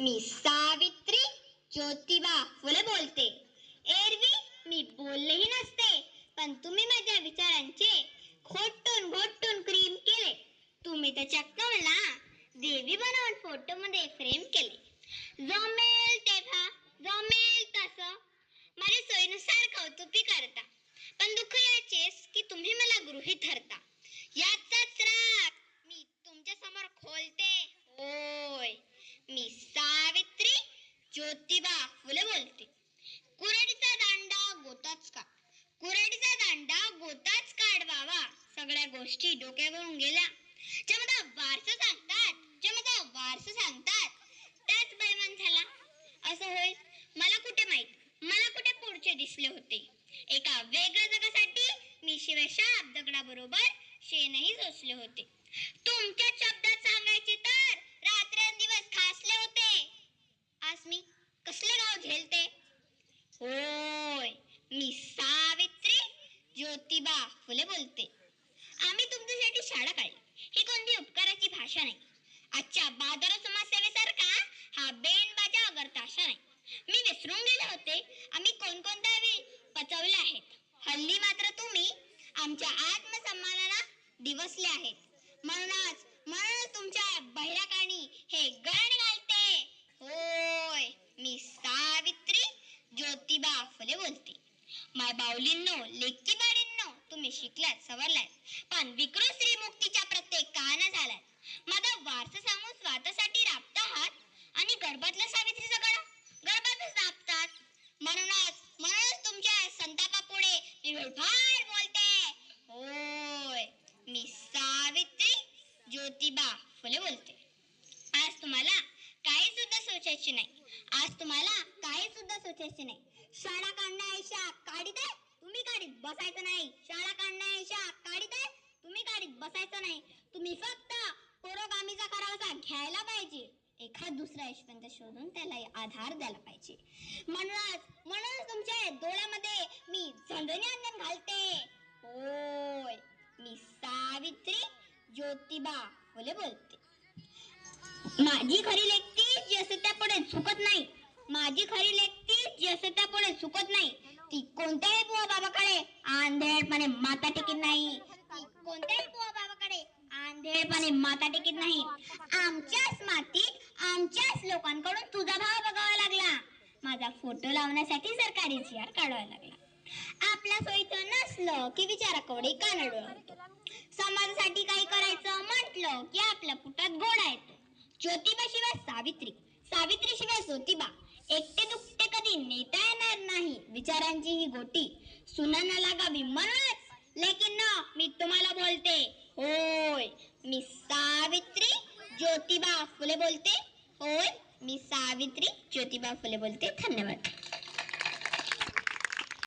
मी सावित्री ज्योतिबा फुले बोलते. एरवी मी बोललेही नसते पण तुम्ही माझ्या विचारांचे खोटून घोटून क्रीम केले. तुम्ही त्याच्या चक्क देवी बनवून फोटो मध्ये फ्रेम केले. जमेल तेव्हा जमेल तस. माझ्या सोयीनुसार कौतुकी करता. पण दुःख याचेच की तुम्ही मला गृहीत धरता. याचाच राग मी तुमच्यासमोर खोलते. होय मी ज्योतिबा फुले बोलते. कुऱ्हाडीचा दांडा गोताच का? कुऱ्हाडीचा दांडा गोताच काढवावा सगळ्या गोष्टी डोक्यावरून गेल्या. ज्या मला वारस सांगतात. ज्या मला वारस सांगतात. त्याच बैमान झाला. असं होईल मला कुठे माहीत? मला कुठे पुढचे दिसले होते? एका वेगळ्या जगासाठी मी शिवाय दगडाबरोबर शेणही सोसले होते. तुमच्या शब्दात सांगायचे तर रात्रंदिवस खासले होते आज मी कसले गाव झेलते होय मी सावित्री ज्योतिबा फुले बोलते. आम्ही तुमच्यासाठी शाळा काढली. ही कोणती उपकाराची भाषा नाही. आजच्या बाजार समाजसेवेसारखा हा बेन बाजा अगर ताशा नाही. मी विसरून गेले होते. आम्ही कोणकोणत्या वेळी पचवले आहेत? हल्ली मात्र तुम्ही आमच्या आत्मसन्मानाला दिवसले आहेत. म्हणूनच म्हणूनच तुमच्या बहिराकानी हे गण घालते. होय मी सावित्री ज्योतिबा फुले बोलते. माय बाऊलींनो लेखी बाळींनो तुम्ही शिकलात सवरलात. पण विकृत स्त्री मुक्तीच्या प्रत्येक कहाणा झालाय. माझा वारसा सांगून स्वार्थासाठी राबता आहात आणि गर्भातला सावित्रीचा गळा गर्भातच राबतात. म्हणूनच म्हणूनच तुमच्या संतापापुढे मी वेळफार बोलते. होय मी सावित्री ज्योतिबा फुले बोलते. आज तुम्हाला काही सुद्धा सोचायचे नाही. आज तुम्हाला काही सुद्धा सोचायचे नाही. शाळा काढणं काढण्याऐशा काढित आहे तुम्ही काढीत बसायचं नाही शाळा काढण्याऐशा काढीत आहे तुम्ही काढीत बसायचं नाही. तुम्ही फक्त पुरोगामीचा करावासा घ्यायला पाहिजे. एखाद दुसरा यशवंत शोधून त्याला आधार द्यायला पाहिजे. म्हणूनच म्हणूनच तुमच्या डोळ्यामध्ये मी झंझणी अंजन घालते. होय मी सावित्री ज्योतिबा फुले बोलते. माझी खरी लेखती जी असते त्या पुढे चुकत नाही. माझी खरी लेखती जी असते त्या पुढे चुकत नाही. ती कोणत्याही बुवा बाबाकडे आंधळपणे माता टेकीत नाही. ती कोणत्याही आंधळपणे माता टेकीत नाही. आमच्याच मातीत आमच्याच लोकांकडून तुझा भाव बघावा लागला. माझा फोटो लावण्यासाठी सरकारी जी आर काढावा लागला आपल्या सोयीचं नसलं की विचाराकडे कानड होतो समाजासाठी काही करायचं म्हटलं की आपल्या पुटात गोडा येतो. ज्योतिबा शिवाय सावित्री सावित्री शिवाय ज्योतिबा. एकटे दुखते कधी नेता येणार नाही. विचारांची ही गोटी सुनांना लागावी म्हणूनच लेकिन न मी तुम्हाला बोलते होय मी सावित्री ज्योतिबा फुले बोलते. होय मी सावित्री ज्योतिबा फुले बोलते. धन्यवाद.